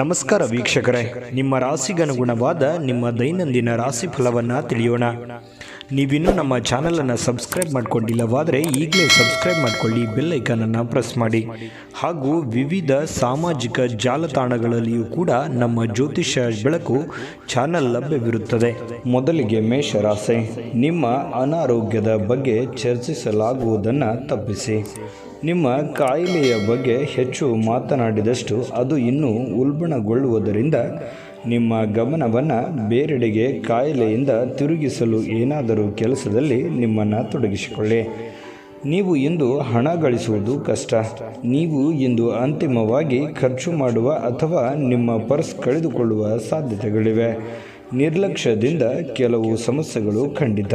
ನಮಸ್ಕಾರ ವೀಕ್ಷಕರೇ. ನಿಮ್ಮ ರಾಶಿಗನುಗುಣವಾದ ನಿಮ್ಮ ದೈನಂದಿನ ರಾಶಿ ಫಲವನ್ನು ತಿಳಿಯೋಣ. ನೀವಿನ್ನೂ ನಮ್ಮ ಚಾನಲನ್ನು ಸಬ್ಸ್ಕ್ರೈಬ್ ಮಾಡಿಕೊಂಡಿಲ್ಲವಾದರೆ ಈಗಲೇ ಸಬ್ಸ್ಕ್ರೈಬ್ ಮಾಡಿಕೊಳ್ಳಿ ಬೆಲ್ಲೈಕನನ್ನು ಪ್ರೆಸ್ ಮಾಡಿ. ಹಾಗೂ ವಿವಿಧ ಸಾಮಾಜಿಕ ಜಾಲತಾಣಗಳಲ್ಲಿಯೂ ಕೂಡ ನಮ್ಮ ಜ್ಯೋತಿಷ್ಯ ಬೆಳಕು ಚಾನಲ್ ಲಭ್ಯವಿರುತ್ತದೆ. ಮೊದಲಿಗೆ ಮೇಷರಾಶಿ. ನಿಮ್ಮ ಅನಾರೋಗ್ಯದ ಬಗ್ಗೆ ಚರ್ಚಿಸಲಾಗುವುದನ್ನು ತಪ್ಪಿಸಿ. ನಿಮ್ಮ ಕಾಯಿಲೆಯ ಬಗ್ಗೆ ಹೆಚ್ಚು ಮಾತನಾಡಿದಷ್ಟು ಅದು ಇನ್ನೂ ಉಲ್ಬಣಗೊಳ್ಳುವುದರಿಂದ ನಿಮ್ಮ ಗಮನವನ್ನು ಬೇರೆಡೆಗೆ ಕಾಯಿಲೆಯಿಂದ ತಿರುಗಿಸಲು ಏನಾದರೂ ಕೆಲಸದಲ್ಲಿ ನಿಮ್ಮನ್ನು ತೊಡಗಿಸಿಕೊಳ್ಳಿ. ನೀವು ಇಂದು ಹಣ ಗಳಿಸುವುದು ಕಷ್ಟ. ನೀವು ಇಂದು ಅಂತಿಮವಾಗಿ ಖರ್ಚು ಮಾಡುವ ಅಥವಾ ನಿಮ್ಮ ಪರ್ಸ್ ಕಳೆದುಕೊಳ್ಳುವ ಸಾಧ್ಯತೆಗಳಿವೆ. ನಿರ್ಲಕ್ಷ್ಯದಿಂದ ಕೆಲವು ಸಮಸ್ಯೆಗಳು ಖಂಡಿತ.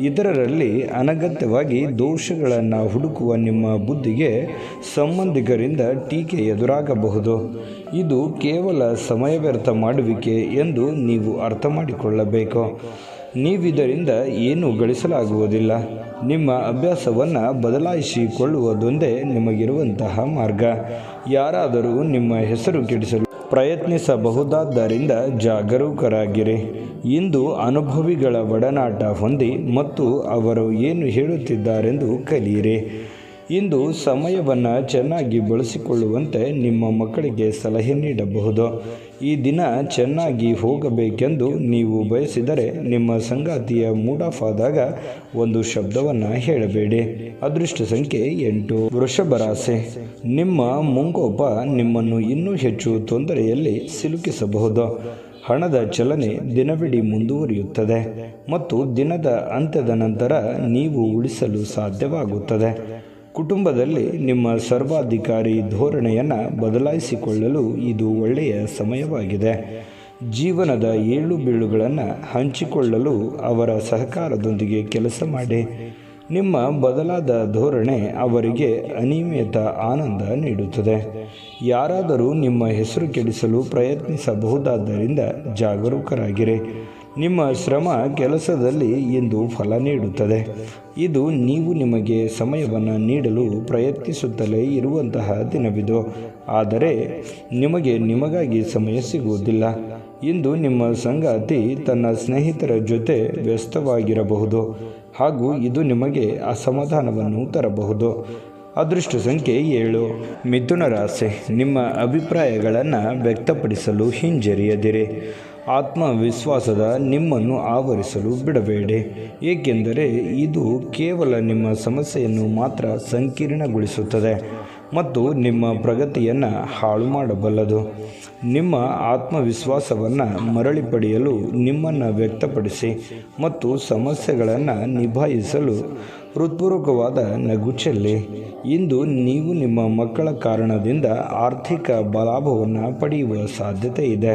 ಇತರರಲ್ಲಿ ಅನಗತ್ಯವಾಗಿ ದೋಷಗಳನ್ನು ಹುಡುಕುವ ನಿಮ್ಮ ಬುದ್ಧಿಗೆ ಸಂಬಂಧಿಕರಿಂದ ಟೀಕೆ ಎದುರಾಗಬಹುದು. ಇದು ಕೇವಲ ಸಮಯ ವ್ಯರ್ಥ ಮಾಡುವಿಕೆ ಎಂದು ನೀವು ಅರ್ಥ ಮಾಡಿಕೊಳ್ಳಬೇಕು. ನೀವಿದರಿಂದ ಏನು ಗಳಿಸಲಾಗುವುದಿಲ್ಲ. ನಿಮ್ಮ ಅಭ್ಯಾಸವನ್ನು ಬದಲಾಯಿಸಿಕೊಳ್ಳುವುದೊಂದೇ ನಿಮಗಿರುವಂತಹ ಮಾರ್ಗ. ಯಾರಾದರೂ ನಿಮ್ಮ ಹೆಸರು ಕೆಡಿಸಲು ಪ್ರಯತ್ನಿಸಬಹುದಾದ್ದರಿಂದ ಜಾಗರೂಕರಾಗಿರಿ. ಇಂದು ಅನುಭವಿಗಳ ಒಡನಾಟ ಹೊಂದಿ ಮತ್ತು ಅವರು ಏನು ಹೇಳುತ್ತಿದ್ದಾರೆಂದು ಕಲಿಯಿರಿ. ಇಂದು ಸಮಯವನ್ನು ಚೆನ್ನಾಗಿ ಬಳಸಿಕೊಳ್ಳುವಂತೆ ನಿಮ್ಮ ಮಕ್ಕಳಿಗೆ ಸಲಹೆ ನೀಡಬಹುದು. ಈ ದಿನ ಚೆನ್ನಾಗಿ ಹೋಗಬೇಕೆಂದು ನೀವು ಬಯಸಿದರೆ ನಿಮ್ಮ ಸಂಗಾತಿಯ ಮೂಡ್ ಆಫ್ ಒಂದು ಶಬ್ದವನ್ನು ಹೇಳಬೇಡಿ. ಅದೃಷ್ಟ ಸಂಖ್ಯೆ ಎಂಟು ವೃಷಭರಾಸೆ ನಿಮ್ಮ ಮುಂಗೋಪ ನಿಮ್ಮನ್ನು ಇನ್ನೂ ಹೆಚ್ಚು ತೊಂದರೆಯಲ್ಲಿ ಸಿಲುಕಿಸಬಹುದು. ಹಣದ ಚಲನೆ ದಿನವಿಡೀ ಮುಂದುವರಿಯುತ್ತದೆ ಮತ್ತು ದಿನದ ಅಂತ್ಯದ ನಂತರ ನೀವು ಉಳಿಸಲು ಸಾಧ್ಯವಾಗುತ್ತದೆ. ಕುಟುಂಬದಲ್ಲಿ ನಿಮ್ಮ ಸರ್ವಾಧಿಕಾರಿ ಧೋರಣೆಯನ್ನು ಬದಲಾಯಿಸಿಕೊಳ್ಳಲು ಇದು ಒಳ್ಳೆಯ ಸಮಯವಾಗಿದೆ. ಜೀವನದ ಏಳು ಬೀಳುಗಳನ್ನು ಹಂಚಿಕೊಳ್ಳಲು ಅವರ ಸಹಕಾರದೊಂದಿಗೆ ಕೆಲಸ ಮಾಡಿ. ನಿಮ್ಮ ಬದಲಾದ ಧೋರಣೆ ಅವರಿಗೆ ಅನಿಯಮಿತ ಆನಂದ ನೀಡುತ್ತದೆ. ಯಾರಾದರೂ ನಿಮ್ಮ ಹೆಸರು ಕೆಡಿಸಲು ಪ್ರಯತ್ನಿಸಬಹುದಾದ್ದರಿಂದ ಜಾಗರೂಕರಾಗಿರಿ. ನಿಮ್ಮ ಶ್ರಮ ಕೆಲಸದಲ್ಲಿ ಇಂದು ಫಲ ನೀಡುತ್ತದೆ. ಇದು ನೀವು ನಿಮಗೆ ಸಮಯವನ್ನು ನೀಡಲು ಪ್ರಯತ್ನಿಸುತ್ತಲೇ ಇರುವಂತಹ ದಿನವಿದು. ಆದರೆ ನಿಮಗೆ ನಿಮಗಾಗಿ ಸಮಯ ಸಿಗುವುದಿಲ್ಲ. ಇಂದು ನಿಮ್ಮ ಸಂಗಾತಿ ತನ್ನ ಸ್ನೇಹಿತರ ಜೊತೆ ವ್ಯಸ್ತವಾಗಿರಬಹುದು. ಹಾಗೂ ಇದು ನಿಮಗೆ ಅಸಮಾಧಾನವನ್ನು ತರಬಹುದು. ಅದೃಷ್ಟ ಸಂಖ್ಯೆ ಏಳು. ಮಿಥುನ ರಾಶಿ. ನಿಮ್ಮ ಅಭಿಪ್ರಾಯಗಳನ್ನು ವ್ಯಕ್ತಪಡಿಸಲು ಹಿಂಜರಿಯದಿರಿ. ಆತ್ಮವಿಶ್ವಾಸದ ನಿಮ್ಮನ್ನು ಆವರಿಸಲು ಬಿಡಬೇಡಿ. ಏಕೆಂದರೆ ಇದು ಕೇವಲ ನಿಮ್ಮ ಸಮಸ್ಯೆಯನ್ನು ಮಾತ್ರ ಸಂಕೀರ್ಣಗೊಳಿಸುತ್ತದೆ ಮತ್ತು ನಿಮ್ಮ ಪ್ರಗತಿಯನ್ನು ಹಾಳು ಮಾಡಬಲ್ಲದು ನಿಮ್ಮ ಆತ್ಮವಿಶ್ವಾಸವನ್ನು ಮರಳಿ ಪಡೆಯಲು ನಿಮ್ಮನ್ನು ವ್ಯಕ್ತಪಡಿಸಿ ಮತ್ತು ಸಮಸ್ಯೆಗಳನ್ನು ನಿಭಾಯಿಸಲು ಹೃತ್ಪೂರ್ವಕವಾದ ನಗು ಚೆಲ್ಲಿ. ಇಂದು ನೀವು ನಿಮ್ಮ ಮಕ್ಕಳ ಕಾರಣದಿಂದ ಆರ್ಥಿಕ ಲಾಭವನ್ನು ಪಡೆಯುವ ಸಾಧ್ಯತೆ ಇದೆ.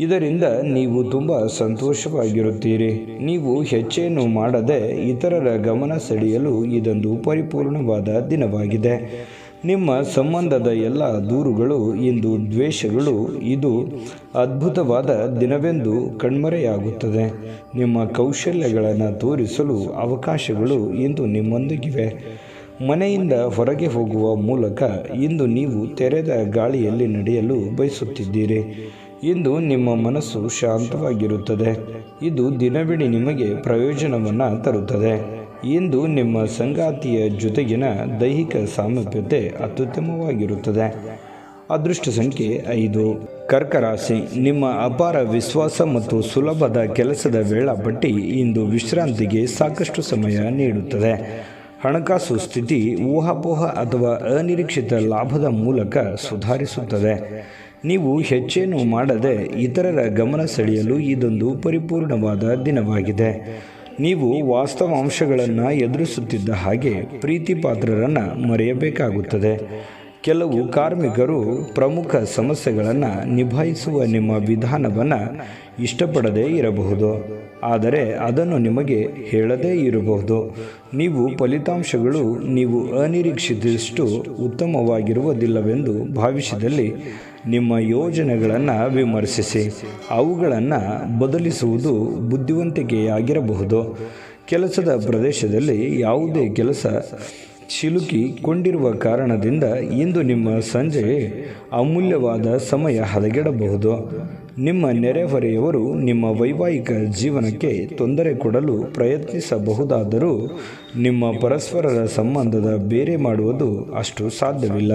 ಇದರಿಂದ ನೀವು ತುಂಬ ಸಂತೋಷವಾಗಿರುತ್ತೀರಿ. ನೀವು ಹೆಚ್ಚೇನು ಮಾಡದೆ ಇತರರ ಗಮನ ಸೆಳೆಯಲು ಇದೊಂದು ಪರಿಪೂರ್ಣವಾದ ದಿನವಾಗಿದೆ. ನಿಮ್ಮ ಸಂಬಂಧದ ಎಲ್ಲ ದೂರುಗಳು, ಇಂದು ದ್ವೇಷಗಳು, ಇದು ಅದ್ಭುತವಾದ ದಿನವೆಂದು ಕಣ್ಮರೆಯಾಗುತ್ತದೆ. ನಿಮ್ಮ ಕೌಶಲ್ಯಗಳನ್ನು ತೋರಿಸಲು ಅವಕಾಶಗಳು ಇಂದು ನಿಮ್ಮೊಂದಿಗಿವೆ. ಮನೆಯಿಂದ ಹೊರಗೆ ಹೋಗುವ ಮೂಲಕ ಇಂದು ನೀವು ತೆರೆದ ಗಾಳಿಯಲ್ಲಿ ನಡೆಯಲು ಬಯಸುತ್ತಿದ್ದೀರಿ. ಇಂದು ನಿಮ್ಮ ಮನಸ್ಸು ಶಾಂತವಾಗಿರುತ್ತದೆ. ಇದು ದಿನವಿಡೀ ನಿಮಗೆ ಪ್ರಯೋಜನವನ್ನು ತರುತ್ತದೆ. ಇಂದು ನಿಮ್ಮ ಸಂಗಾತಿಯ ಜೊತೆಗಿನ ದೈಹಿಕ ಸಾಮೀಪ್ಯತೆ ಅತ್ಯುತ್ತಮವಾಗಿರುತ್ತದೆ. ಅದೃಷ್ಟ ಸಂಖ್ಯೆ ಐದು. ಕರ್ಕರಾಶಿ, ನಿಮ್ಮ ಅಪಾರ ವಿಶ್ವಾಸ ಮತ್ತು ಸುಲಭದ ಕೆಲಸದ ವೇಳಾಪಟ್ಟಿ ಇಂದು ವಿಶ್ರಾಂತಿಗೆ ಸಾಕಷ್ಟು ಸಮಯ ನೀಡುತ್ತದೆ. ಹಣಕಾಸು ಸ್ಥಿತಿ, ಊಹಾಪೋಹ ಅಥವಾ ಅನಿರೀಕ್ಷಿತ ಲಾಭದ ಮೂಲಕ ಸುಧಾರಿಸುತ್ತದೆ. ನೀವು ಹೆಚ್ಚೇನು ಮಾಡದೆ ಇತರರ ಗಮನ ಸೆಳೆಯಲು ಇದೊಂದು ಪರಿಪೂರ್ಣವಾದ ದಿನವಾಗಿದೆ. ನೀವು ವಾಸ್ತವಾಂಶಗಳನ್ನು ಎದುರಿಸುತ್ತಿದ್ದ ಹಾಗೆ ಪ್ರೀತಿಪಾತ್ರರನ್ನು ಮರೆಯಬೇಕಾಗುತ್ತದೆ. ಕೆಲವು ಕಾರ್ಮಿಕರು ಪ್ರಮುಖ ಸಮಸ್ಯೆಗಳನ್ನು ನಿಭಾಯಿಸುವ ನಿಮ್ಮ ವಿಧಾನವನ್ನು ಇಷ್ಟಪಡದೇ ಇರಬಹುದು. ಆದರೆ ಅದನ್ನು ನಿಮಗೆ ಹೇಳದೇ ಇರಬಹುದು. ನೀವು ಫಲಿತಾಂಶಗಳು ನೀವು ಅನಿರೀಕ್ಷಿತಷ್ಟು ಉತ್ತಮವಾಗಿರುವುದಿಲ್ಲವೆಂದು ಭಾವಿಸಿದಲ್ಲಿ ನಿಮ್ಮ ಯೋಜನೆಗಳನ್ನು ವಿಮರ್ಶಿಸಿ, ಅವುಗಳನ್ನು ಬದಲಿಸುವುದು ಬುದ್ಧಿವಂತಿಕೆಯಾಗಿರಬಹುದು. ಕೆಲಸದ ಪ್ರದೇಶದಲ್ಲಿ ಯಾವುದೇ ಕೆಲಸ ಸಿಲುಕಿಕೊಂಡಿರುವ ಕಾರಣದಿಂದ ಇಂದು ನಿಮ್ಮ ಸಂಜೆ ಅಮೂಲ್ಯವಾದ ಸಮಯ ಹದಗೆಡಬಹುದು. ನಿಮ್ಮ ನೆರೆಹೊರೆಯವರು ನಿಮ್ಮ ವೈವಾಹಿಕ ಜೀವನಕ್ಕೆ ತೊಂದರೆ ಕೊಡಲು ಪ್ರಯತ್ನಿಸಬಹುದಾದರೂ ನಿಮ್ಮ ಪರಸ್ಪರರ ಸಂಬಂಧದ ಬೇರೆ ಮಾಡುವುದು ಅಷ್ಟು ಸಾಧ್ಯವಿಲ್ಲ.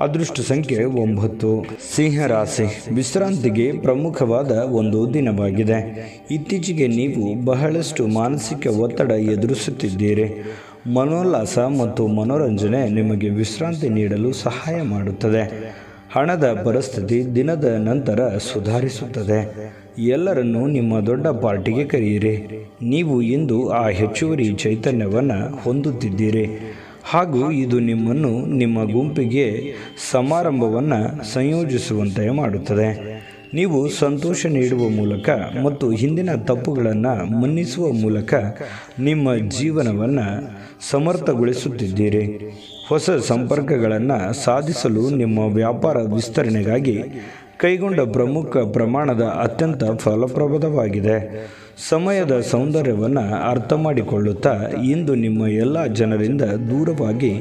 ಅದೃಷ್ಟ ಸಂಖ್ಯೆ ಒಂಬತ್ತು. ಸಿಂಹರಾಶಿ. ವಿಶ್ರಾಂತಿಗೆ ಪ್ರಮುಖವಾದ ಒಂದು ದಿನವಾಗಿದೆ. ಇತ್ತೀಚೆಗೆ ನೀವು ಬಹಳಷ್ಟು ಮಾನಸಿಕ ಒತ್ತಡ ಎದುರಿಸುತ್ತಿದ್ದೀರಿ. ಮನೋಲ್ಲಾಸ ಮತ್ತು ಮನೋರಂಜನೆ ನಿಮಗೆ ವಿಶ್ರಾಂತಿ ನೀಡಲು ಸಹಾಯ ಮಾಡುತ್ತದೆ. ಹಣದ ಪರಿಸ್ಥಿತಿ ದಿನದ ನಂತರ ಸುಧಾರಿಸುತ್ತದೆ. ಎಲ್ಲರನ್ನೂ ನಿಮ್ಮ ದೊಡ್ಡ ಪಾರ್ಟಿಗೆ ಕರೆಯಿರಿ. ನೀವು ಇಂದು ಆ ಹೆಚ್ಚುವರಿ ಚೈತನ್ಯವನ್ನು ಹೊಂದುತ್ತಿದ್ದೀರಿ. ಹಾಗೂ ಇದು ನಿಮ್ಮನ್ನು ನಿಮ್ಮ ಗುಂಪಿಗೆ ಸಮಾರಂಭವನ್ನು ಸಂಯೋಜಿಸುವಂತೆ ಮಾಡುತ್ತದೆ. ನೀವು ಸಂತೋಷ ನೀಡುವ ಮೂಲಕ ಮತ್ತು ಹಿಂದಿನ ತಪ್ಪುಗಳನ್ನು ಮನ್ನಿಸುವ ಮೂಲಕ ನಿಮ್ಮ ಜೀವನವನ್ನು ಸಮರ್ಥಗೊಳಿಸುತ್ತಿದ್ದೀರಿ. ಹೊಸ ಸಂಪರ್ಕಗಳನ್ನು ಸಾಧಿಸಲು ನಿಮ್ಮ ವ್ಯಾಪಾರ ವಿಸ್ತರಣೆಗಾಗಿ ಕೈಗೊಂಡ ಪ್ರಮುಖ ಪ್ರಮಾಣದ ಅತ್ಯಂತ ಫಲಪ್ರದವಾಗಿದೆ. ಸಮಯದ ಸೌಂದರ್ಯವನ್ನು ಅರ್ಥ ಮಾಡಿಕೊಳ್ಳುತ್ತಾ ಇಂದು ನಿಮ್ಮ ಎಲ್ಲ ಜನರಿಂದ ದೂರವಾಗಿ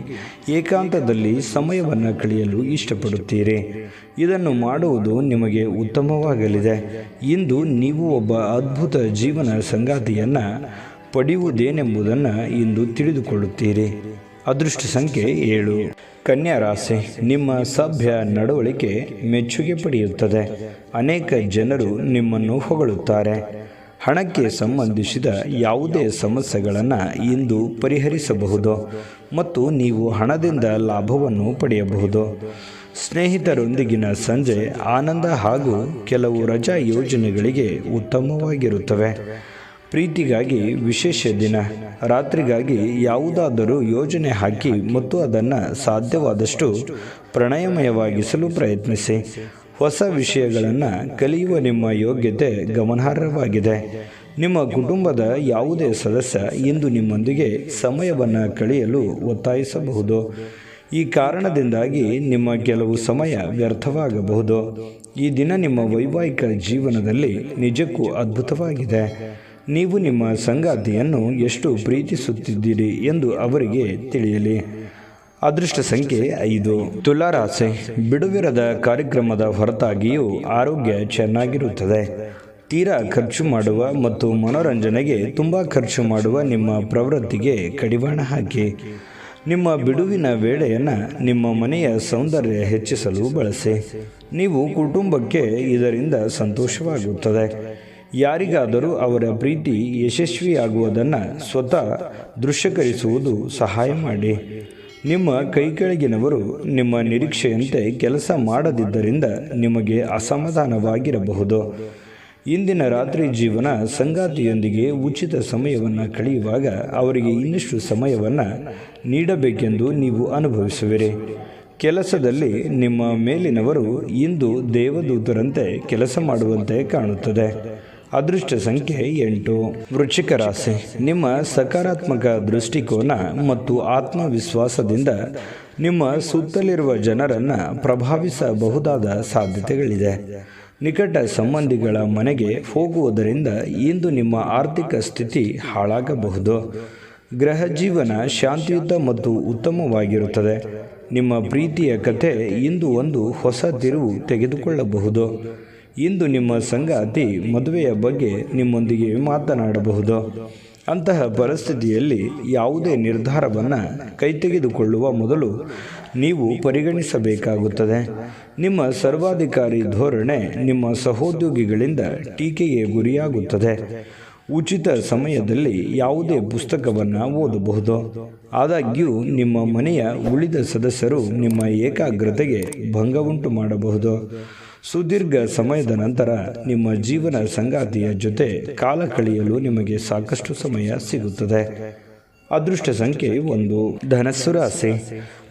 ಏಕಾಂತದಲ್ಲಿ ಸಮಯವನ್ನು ಕಳೆಯಲು ಇಷ್ಟಪಡುತ್ತೀರಿ. ಇದನ್ನು ಮಾಡುವುದು ನಿಮಗೆ ಉತ್ತಮವಾಗಲಿದೆ. ಇಂದು ನೀವು ಒಬ್ಬ ಅದ್ಭುತ ಜೀವನ ಸಂಗಾತಿಯನ್ನು ಪಡೆಯುವುದೇನೆಂಬುದನ್ನು ಇಂದು ತಿಳಿದುಕೊಳ್ಳುತ್ತೀರಿ. ಅದೃಷ್ಟ ಸಂಖ್ಯೆ ಏಳು. ಕನ್ಯಾ ರಾಶಿ, ನಿಮ್ಮ ಸಭ್ಯ ನಡವಳಿಕೆ ಮೆಚ್ಚುಗೆ ಪಡೆಯುತ್ತದೆ. ಅನೇಕ ಜನರು ನಿಮ್ಮನ್ನು ಹೊಗಳುತ್ತಾರೆ. ಹಣಕ್ಕೆ ಸಂಬಂಧಿಸಿದ ಯಾವುದೇ ಸಮಸ್ಯೆಗಳನ್ನು ಇಂದು ಪರಿಹರಿಸಬಹುದು ಮತ್ತು ನೀವು ಹಣದಿಂದ ಲಾಭವನ್ನು ಪಡೆಯಬಹುದು. ಸ್ನೇಹಿತರೊಂದಿಗಿನ ಸಂಜೆ ಆನಂದ ಹಾಗೂ ಕೆಲವು ರಜಾ ಯೋಜನೆಗಳಿಗೆ ಉತ್ತಮವಾಗಿರುತ್ತವೆ. ಪ್ರೀತಿಗಾಗಿ ವಿಶೇಷ ದಿನ. ರಾತ್ರಿಗಾಗಿ ಯಾವುದಾದರೂ ಯೋಜನೆ ಹಾಕಿ ಮತ್ತು ಅದನ್ನು ಸಾಧ್ಯವಾದಷ್ಟು ಪ್ರಣಯಮಯವಾಗಿಸಲು ಪ್ರಯತ್ನಿಸಿ. ಹೊಸ ವಿಷಯಗಳನ್ನು ಕಲಿಯುವ ನಿಮ್ಮ ಯೋಗ್ಯತೆ ಗಮನಾರ್ಹವಾಗಿದೆ. ನಿಮ್ಮ ಕುಟುಂಬದ ಯಾವುದೇ ಸದಸ್ಯ ಇಂದು ನಿಮ್ಮೊಂದಿಗೆ ಸಮಯವನ್ನು ಕಳೆಯಲು ಒತ್ತಾಯಿಸಬಹುದು. ಈ ಕಾರಣದಿಂದಾಗಿ ನಿಮ್ಮ ಕೆಲವು ಸಮಯ ವ್ಯರ್ಥವಾಗಬಹುದು. ಈ ದಿನ ನಿಮ್ಮ ವೈವಾಹಿಕ ಜೀವನದಲ್ಲಿ ನಿಜಕ್ಕೂ ಅದ್ಭುತವಾಗಿದೆ. ನೀವು ನಿಮ್ಮ ಸಂಗಾತಿಯನ್ನು ಎಷ್ಟು ಪ್ರೀತಿಸುತ್ತಿದ್ದೀರಿ ಎಂದು ಅವರಿಗೆ ತಿಳಿಯಲಿ. ಅದೃಷ್ಟ ಸಂಖ್ಯೆ ಐದು. ತುಲಾರಾಸೆ. ಬಿಡುವಿರದ ಕಾರ್ಯಕ್ರಮದ ಹೊರತಾಗಿಯೂ ಆರೋಗ್ಯ ಚೆನ್ನಾಗಿರುತ್ತದೆ. ತೀರಾ ಖರ್ಚು ಮಾಡುವ ಮತ್ತು ಮನೋರಂಜನೆಗೆ ತುಂಬ ಖರ್ಚು ಮಾಡುವ ನಿಮ್ಮ ಪ್ರವೃತ್ತಿಗೆ ಕಡಿವಾಣ ಹಾಕಿ. ನಿಮ್ಮ ಬಿಡುವಿನ ವೇಳೆಯನ್ನು ನಿಮ್ಮ ಮನೆಯ ಸೌಂದರ್ಯ ಹೆಚ್ಚಿಸಲು ಬಳಸಿ. ನೀವು ಕುಟುಂಬಕ್ಕೆ ಇದರಿಂದ ಸಂತೋಷವಾಗುತ್ತದೆ. ಯಾರಿಗಾದರೂ ಅವರ ಪ್ರೀತಿ ಯಶಸ್ವಿಯಾಗುವುದನ್ನು ಸ್ವತಃ ದೃಶ್ಯಕರಿಸುವುದು ಸಹಾಯ ಮಾಡಿ. ನಿಮ್ಮ ಕೈಕೆಳಗಿನವರು ನಿಮ್ಮ ನಿರೀಕ್ಷೆಯಂತೆ ಕೆಲಸ ಮಾಡದಿದ್ದರಿಂದ ನಿಮಗೆ ಅಸಮಾಧಾನವಾಗಿರಬಹುದು. ಇಂದಿನ ರಾತ್ರಿ ಜೀವನ ಸಂಗಾತಿಯೊಂದಿಗೆ ಉಚಿತ ಸಮಯವನ್ನು ಕಳೆಯುವಾಗ ಅವರಿಗೆ ಇನ್ನಷ್ಟು ಸಮಯವನ್ನು ನೀಡಬೇಕೆಂದು ನೀವು ಅನುಭವಿಸುವಿರಿ. ಕೆಲಸದಲ್ಲಿ ನಿಮ್ಮ ಮೇಲಿನವರು ಇಂದು ದೇವದೂತರಂತೆ ಕೆಲಸ ಮಾಡುವಂತೆ ಕಾಣುತ್ತದೆ. ಅದೃಷ್ಟ ಸಂಖ್ಯೆ ಎಂಟು. ವೃಶ್ಚಿಕ ರಾಶಿ. ನಿಮ್ಮ ಸಕಾರಾತ್ಮಕ ದೃಷ್ಟಿಕೋನ ಮತ್ತು ಆತ್ಮವಿಶ್ವಾಸದಿಂದ ನಿಮ್ಮ ಸುತ್ತಲಿರುವ ಜನರನ್ನು ಪ್ರಭಾವಿಸಬಹುದಾದ ಸಾಧ್ಯತೆಗಳಿದೆ. ನಿಕಟ ಸಂಬಂಧಿಗಳ ಮನೆಗೆ ಹೋಗುವುದರಿಂದ ಇಂದು ನಿಮ್ಮ ಆರ್ಥಿಕ ಸ್ಥಿತಿ ಹಾಳಾಗಬಹುದು. ಗ್ರಹ ಜೀವನ ಶಾಂತಿಯುತ ಮತ್ತು ಉತ್ತಮವಾಗಿರುತ್ತದೆ. ನಿಮ್ಮ ಪ್ರೀತಿಯ ಕಥೆ ಇಂದು ಒಂದು ಹೊಸ ತಿರುವು ತೆಗೆದುಕೊಳ್ಳಬಹುದು. ಇಂದು ನಿಮ್ಮ ಸಂಗಾತಿ ಮದುವೆಯ ಬಗ್ಗೆ ನಿಮ್ಮೊಂದಿಗೆ ಮಾತನಾಡಬಹುದು. ಅಂತಹ ಪರಿಸ್ಥಿತಿಯಲ್ಲಿ ಯಾವುದೇ ನಿರ್ಧಾರವನ್ನು ಕೈತೆಗೆದುಕೊಳ್ಳುವ ಮೊದಲು ನೀವು ಪರಿಗಣಿಸಬೇಕಾಗುತ್ತದೆ. ನಿಮ್ಮ ಸರ್ವಾಧಿಕಾರಿ ಧೋರಣೆ ನಿಮ್ಮ ಸಹೋದ್ಯೋಗಿಗಳಿಂದ ಟೀಕೆಗೆ ಗುರಿಯಾಗುತ್ತದೆ. ಉಚಿತ ಸಮಯದಲ್ಲಿ ಯಾವುದೇ ಪುಸ್ತಕವನ್ನು ಓದಬಹುದು. ಆದಾಗ್ಯೂ ನಿಮ್ಮ ಮನೆಯ ಉಳಿದ ಸದಸ್ಯರು ನಿಮ್ಮ ಏಕಾಗ್ರತೆಗೆ ಭಂಗವುಂಟು ಮಾಡಬಹುದು. ಸುದೀರ್ಘ ಸಮಯದ ನಂತರ ನಿಮ್ಮ ಜೀವನ ಸಂಗಾತಿಯ ಜೊತೆ ಕಾಲ ಕಳೆಯಲು ನಿಮಗೆ ಸಾಕಷ್ಟು ಸಮಯ ಸಿಗುತ್ತದೆ. ಅದೃಷ್ಟ ಸಂಖ್ಯೆ ಒಂದು, ಧನಸ್ಸು ರಾಶಿ.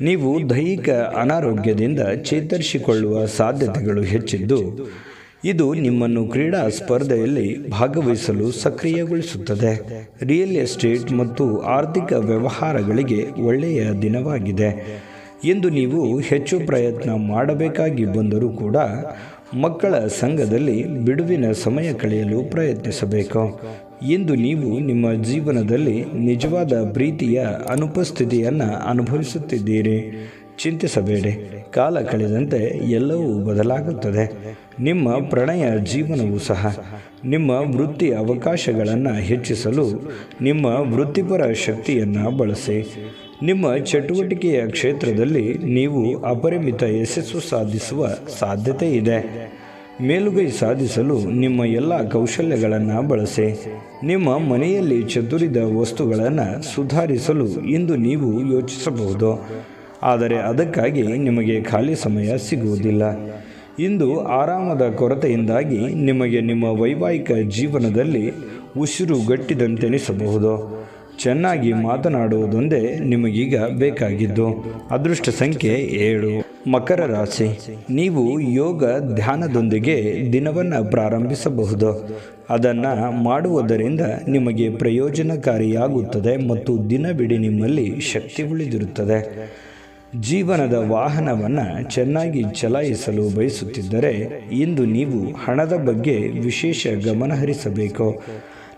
ನೀವು ದೈಹಿಕ ಅನಾರೋಗ್ಯದಿಂದ ಚೇತರಿಸಿಕೊಳ್ಳುವ ಸಾಧ್ಯತೆಗಳು ಹೆಚ್ಚಿದ್ದು, ಇದು ನಿಮ್ಮನ್ನು ಕ್ರೀಡಾ ಸ್ಪರ್ಧೆಯಲ್ಲಿ ಭಾಗವಹಿಸಲು ಸಕ್ರಿಯಗೊಳಿಸುತ್ತದೆ. ರಿಯಲ್ ಎಸ್ಟೇಟ್ ಮತ್ತು ಆರ್ಥಿಕ ವ್ಯವಹಾರಗಳಿಗೆ ಒಳ್ಳೆಯ ದಿನವಾಗಿದೆ. ಎಂದು ನೀವು ಹೆಚ್ಚು ಪ್ರಯತ್ನ ಮಾಡಬೇಕಾಗಿ ಬಂದರೂ ಕೂಡ ಮಕ್ಕಳ ಸಂಘದಲ್ಲಿ ಬಿಡುವಿನ ಸಮಯ ಕಳೆಯಲು ಪ್ರಯತ್ನಿಸಬೇಕು ಎಂದು ನೀವು ನಿಮ್ಮ ಜೀವನದಲ್ಲಿ ನಿಜವಾದ ಪ್ರೀತಿಯ ಅನುಪಸ್ಥಿತಿಯನ್ನು ಅನುಭವಿಸುತ್ತಿದ್ದೀರಿ. ಚಿಂತಿಸಬೇಡಿ, ಕಾಲ ಕಳೆದಂತೆ ಎಲ್ಲವೂ ಬದಲಾಗುತ್ತದೆ. ನಿಮ್ಮ ಪ್ರಣಯ ಜೀವನವೂ ಸಹ ನಿಮ್ಮ ವೃತ್ತಿ ಅವಕಾಶಗಳನ್ನು ಹೆಚ್ಚಿಸಲು ನಿಮ್ಮ ವೃತ್ತಿಪರ ಶಕ್ತಿಯನ್ನು ಬಳಸಿ. ನಿಮ್ಮ ಚಟುವಟಿಕೆಯ ಕ್ಷೇತ್ರದಲ್ಲಿ ನೀವು ಅಪರಿಮಿತ ಯಶಸ್ಸು ಸಾಧಿಸುವ ಸಾಧ್ಯತೆ ಇದೆ. ಮೇಲುಗೈ ಸಾಧಿಸಲು ನಿಮ್ಮ ಎಲ್ಲ ಕೌಶಲ್ಯಗಳನ್ನು ಬಳಸಿ. ನಿಮ್ಮ ಮನೆಯಲ್ಲಿ ಚದುರಿದ ವಸ್ತುಗಳನ್ನು ಸುಧಾರಿಸಲು ಇಂದು ನೀವು ಯೋಚಿಸಬಹುದು. ಆದರೆ ಅದಕ್ಕಾಗಿ ನಿಮಗೆ ಖಾಲಿ ಸಮಯ ಸಿಗುವುದಿಲ್ಲ. ಇಂದು ಆರಾಮದ ಕೊರತೆಯಿಂದಾಗಿ ನಿಮಗೆ ನಿಮ್ಮ ವೈವಾಹಿಕ ಜೀವನದಲ್ಲಿ ಉಸಿರು ಗಟ್ಟಿದಂತೆನಿಸಬಹುದು ಚೆನ್ನಾಗಿ ಮಾತನಾಡುವುದೊಂದೇ ನಿಮಗೀಗ ಬೇಕಾಗಿದ್ದು. ಅದೃಷ್ಟ ಸಂಖ್ಯೆ ಏಳು. ಮಕರ ರಾಶಿ. ನೀವು ಯೋಗ ಧ್ಯಾನದೊಂದಿಗೆ ದಿನವನ್ನು ಪ್ರಾರಂಭಿಸಬಹುದು. ಅದನ್ನು ಮಾಡುವುದರಿಂದ ನಿಮಗೆ ಪ್ರಯೋಜನಕಾರಿಯಾಗುತ್ತದೆ ಮತ್ತು ದಿನವಿಡೀ ನಿಮ್ಮಲ್ಲಿ ಶಕ್ತಿ ಉಳಿದಿರುತ್ತದೆ. ಜೀವನದ ವಾಹನವನ್ನು ಚೆನ್ನಾಗಿ ಚಲಾಯಿಸಲು ಬಯಸುತ್ತಿದ್ದರೆ ಇಂದು ನೀವು ಹಣದ ಬಗ್ಗೆ ವಿಶೇಷ ಗಮನ ಹರಿಸಬೇಕು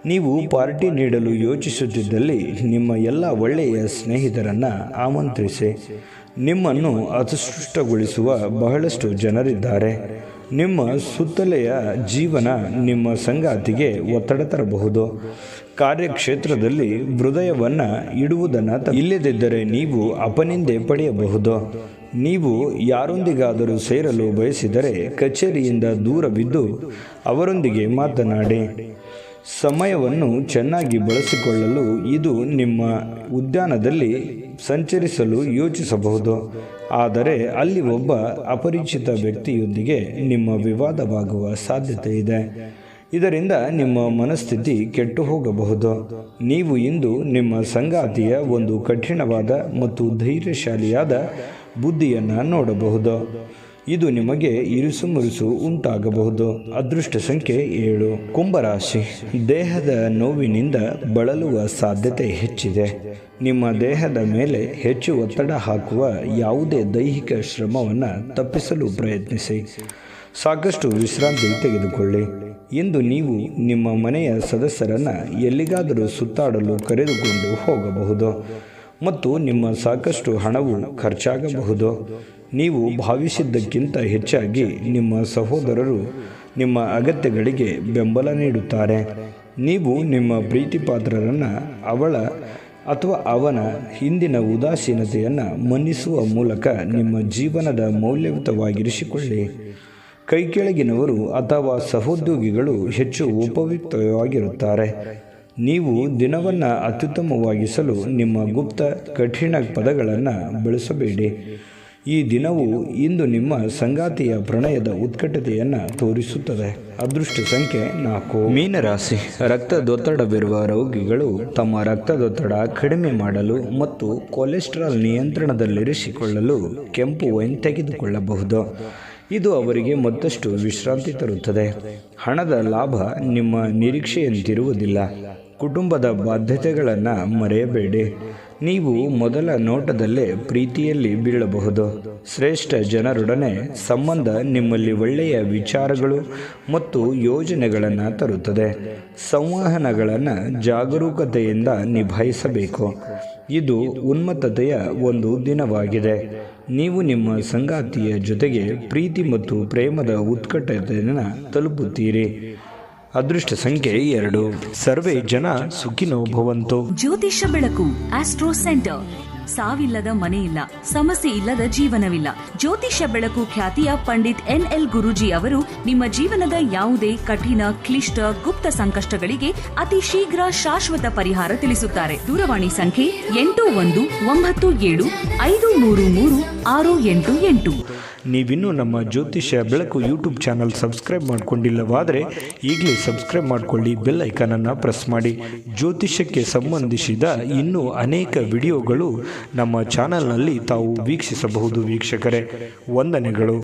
ನೀವು ಪಾರ್ಟಿ ನೀಡಲು ಯೋಚಿಸುತ್ತಿದ್ದಲ್ಲಿ ನಿಮ್ಮ ಎಲ್ಲ ಒಳ್ಳೆಯ ಸ್ನೇಹಿತರನ್ನು ಆಮಂತ್ರಿಸಿ. ನಿಮ್ಮನ್ನು ಅತೃಷ್ಟಗೊಳಿಸುವ ಬಹಳಷ್ಟು ಜನರಿದ್ದಾರೆ. ನಿಮ್ಮ ಸುತ್ತಲೆಯ ಜೀವನ ನಿಮ್ಮ ಸಂಗಾತಿಗೆ ಒತ್ತಡ ತರಬಹುದು. ಕಾರ್ಯಕ್ಷೇತ್ರದಲ್ಲಿ ಹೃದಯವನ್ನು ಇಡುವುದನ್ನು ಇಲ್ಲದಿದ್ದರೆ ನೀವು ಅಪನಿಂದೆ ಪಡೆಯಬಹುದು. ನೀವು ಯಾರೊಂದಿಗಾದರೂ ಸೇರಲು ಬಯಸಿದರೆ ಕಚೇರಿಯಿಂದ ದೂರವಿದ್ದು ಅವರೊಂದಿಗೆ ಮಾತನಾಡಿ. ಸಮಯವನ್ನು ಚೆನ್ನಾಗಿ ಬಳಸಿಕೊಳ್ಳಲು ಇದು ನಿಮ್ಮ ಉದ್ಯಾನದಲ್ಲಿ ಸಂಚರಿಸಲು ಯೋಚಿಸಬಹುದು. ಆದರೆ ಅಲ್ಲಿ ಒಬ್ಬ ಅಪರಿಚಿತ ವ್ಯಕ್ತಿಯೊಂದಿಗೆ ನಿಮ್ಮ ವಿವಾದವಾಗುವ ಸಾಧ್ಯತೆ ಇದೆ. ಇದರಿಂದ ನಿಮ್ಮ ಮನಸ್ಥಿತಿ ಕೆಟ್ಟು ಹೋಗಬಹುದು ನೀವು ಇಂದು ನಿಮ್ಮ ಸಂಗಾತಿಯ ಒಂದು ಕಠಿಣವಾದ ಮತ್ತು ಧೈರ್ಯಶಾಲಿಯಾದ ಬುದ್ಧಿಯನ್ನು ನೋಡಬಹುದು. ಇದು ನಿಮಗೆ ಇರುಸು ಮುರುಸು ಉಂಟಾಗಬಹುದು. ಅದೃಷ್ಟ ಸಂಖ್ಯೆ ಏಳು. ಕುಂಭರಾಶಿ. ದೇಹದ ನೋವಿನಿಂದ ಬಳಲುವ ಸಾಧ್ಯತೆ ಹೆಚ್ಚಿದೆ. ನಿಮ್ಮ ದೇಹದ ಮೇಲೆ ಹೆಚ್ಚು ಒತ್ತಡ ಹಾಕುವ ಯಾವುದೇ ದೈಹಿಕ ಶ್ರಮವನ್ನು ತಪ್ಪಿಸಲು ಪ್ರಯತ್ನಿಸಿ. ಸಾಕಷ್ಟು ವಿಶ್ರಾಂತಿ ತೆಗೆದುಕೊಳ್ಳಿ. ಇಂದು ನೀವು ನಿಮ್ಮ ಮನೆಯ ಸದಸ್ಯರನ್ನು ಎಲ್ಲಿಗಾದರೂ ಸುತ್ತಾಡಲು ಕರೆದುಕೊಂಡು ಹೋಗಬಹುದು ಮತ್ತು ನಿಮ್ಮ ಸಾಕಷ್ಟು ಹಣವು ಖರ್ಚಾಗಬಹುದು. ನೀವು ಭಾವಿಸಿದ್ದಕ್ಕಿಂತ ಹೆಚ್ಚಾಗಿ ನಿಮ್ಮ ಸಹೋದರರು ನಿಮ್ಮ ಅಗತ್ಯಗಳಿಗೆ ಬೆಂಬಲ ನೀಡುತ್ತಾರೆ. ನೀವು ನಿಮ್ಮ ಪ್ರೀತಿಪಾತ್ರರನ್ನು ಅವಳ ಅಥವಾ ಅವನ ಹಿಂದಿನ ಉದಾಸೀನತೆಯನ್ನು ಮನ್ನಿಸುವ ಮೂಲಕ ನಿಮ್ಮ ಜೀವನದ ಮೌಲ್ಯಯುತವಾಗಿರಿಸಿಕೊಳ್ಳಿ. ಕೈಕೆಳಗಿನವರು ಅಥವಾ ಸಹೋದ್ಯೋಗಿಗಳು ಹೆಚ್ಚು ಉಪಯುಕ್ತವಾಗಿರುತ್ತಾರೆ. ನೀವು ದಿನವನ್ನು ಅತ್ಯುತ್ತಮವಾಗಿಸಲು ನಿಮ್ಮ ಗುಪ್ತ, ಕಠಿಣ ಪದಗಳನ್ನು ಬಳಸಬೇಡಿ. ಈ ದಿನವು ಇಂದು ನಿಮ್ಮ ಸಂಗಾತಿಯ ಪ್ರಣಯದ ಉತ್ಕಟತೆಯನ್ನು ತೋರಿಸುತ್ತದೆ. ಅದೃಷ್ಟ ಸಂಖ್ಯೆ ನಾಲ್ಕು. ಮೀನರಾಶಿ. ರಕ್ತದೊತ್ತಡವಿರುವ ರೋಗಿಗಳು ತಮ್ಮ ರಕ್ತದೊತ್ತಡ ಕಡಿಮೆ ಮಾಡಲು ಮತ್ತು ಕೊಲೆಸ್ಟ್ರಾಲ್ ನಿಯಂತ್ರಣದಲ್ಲಿರಿಸಿಕೊಳ್ಳಲು ಕೆಂಪು ವೈನ್ ತೆಗೆದುಕೊಳ್ಳಬಹುದು. ಇದು ಅವರಿಗೆ ಮತ್ತಷ್ಟು ವಿಶ್ರಾಂತಿ ತರುತ್ತದೆ. ಹಣದ ಲಾಭ ನಿಮ್ಮ ನಿರೀಕ್ಷೆಯಂತಿರುವುದಿಲ್ಲ. ಕುಟುಂಬದ ಬಾಧ್ಯತೆಗಳನ್ನು ಮರೆಯಬೇಡಿ. ನೀವು ಮೊದಲ ನೋಟದಲ್ಲೇ ಪ್ರೀತಿಯಲ್ಲಿ ಬೀಳಬಹುದು. ಶ್ರೇಷ್ಠ ಜನರೊಡನೆ ಸಂಬಂಧ ನಿಮ್ಮಲ್ಲಿ ಒಳ್ಳೆಯ ವಿಚಾರಗಳು ಮತ್ತು ಯೋಜನೆಗಳನ್ನು ತರುತ್ತದೆ. ಸಂವಹನಗಳನ್ನು ಜಾಗರೂಕತೆಯಿಂದ ನಿಭಾಯಿಸಬೇಕು. ಇದು ಉನ್ಮತ್ತತೆಯ ಒಂದು ದಿನವಾಗಿದೆ. ನೀವು ನಿಮ್ಮ ಸಂಗಾತಿಯ ಜೊತೆಗೆ ಪ್ರೀತಿ ಮತ್ತು ಪ್ರೇಮದ ಉತ್ಕಟತೆಯನ್ನು ತಲುಪುತ್ತೀರಿ. ಅದೃಷ್ಟ ಸಂಖ್ಯೆ ಎರಡು. ಸರ್ವೇ ಜನ ಸುಖಿನೋ ಭವಂತು. ಜ್ಯೋತಿಷ್ಯ ಬೆಳಕು ಆಸ್ಟ್ರೋ ಸೆಂಟರ್ ಸಾವಿಲ್ಲದ ಮನೆಯಿಲ್ಲ, ಸಮಸ್ಯೆ ಇಲ್ಲದ ಜೀವನವಿಲ್ಲ. ಜ್ಯೋತಿಷ್ಯ ಬೆಳಕು ಖ್ಯಾತಿಯ ಪಂಡಿತ್ ಎನ್ ಎಲ್ ಗುರುಜಿ ಅವರು ನಿಮ್ಮ ಜೀವನದ ಯಾವುದೇ ಕಠಿಣ, ಕ್ಲಿಷ್ಟ, ಗುಪ್ತ ಸಂಕಷ್ಟಗಳಿಗೆ ಅತಿ ಶೀಘ್ರ ಶಾಶ್ವತ ಪರಿಹಾರ ತಿಳಿಸುತ್ತಾರೆ. ದೂರವಾಣಿ ಸಂಖ್ಯೆ ಎಂಟು ಒಂದು ಒಂಬತ್ತು ಏಳು ಐದು ಮೂರು ಮೂರು ಆರು ಎಂಟು ಎಂಟು. ನೀವಿನ್ನೂ ನಮ್ಮ ಜ್ಯೋತಿಷ್ಯ ಬೆಳಕು ಯೂಟ್ಯೂಬ್ ಚಾನಲ್ ಸಬ್ಸ್ಕ್ರೈಬ್ ಮಾಡಿಕೊಂಡಿಲ್ಲವಾದರೆ ಈಗಲೇ ಸಬ್ಸ್ಕ್ರೈಬ್ ಮಾಡಿಕೊಳ್ಳಿ, ಬೆಲ್ ಐಕನನ್ನು ಪ್ರೆಸ್ ಮಾಡಿ. ಜ್ಯೋತಿಷ್ಯಕ್ಕೆ ಸಂಬಂಧಿಸಿದ ಇನ್ನೂ ಅನೇಕ ವಿಡಿಯೋಗಳು ನಮ್ಮ ಚಾನಲ್ನಲ್ಲಿ ತಾವು ವೀಕ್ಷಿಸಬಹುದು ವೀಕ್ಷಕರೇ. ವಂದನೆಗಳು.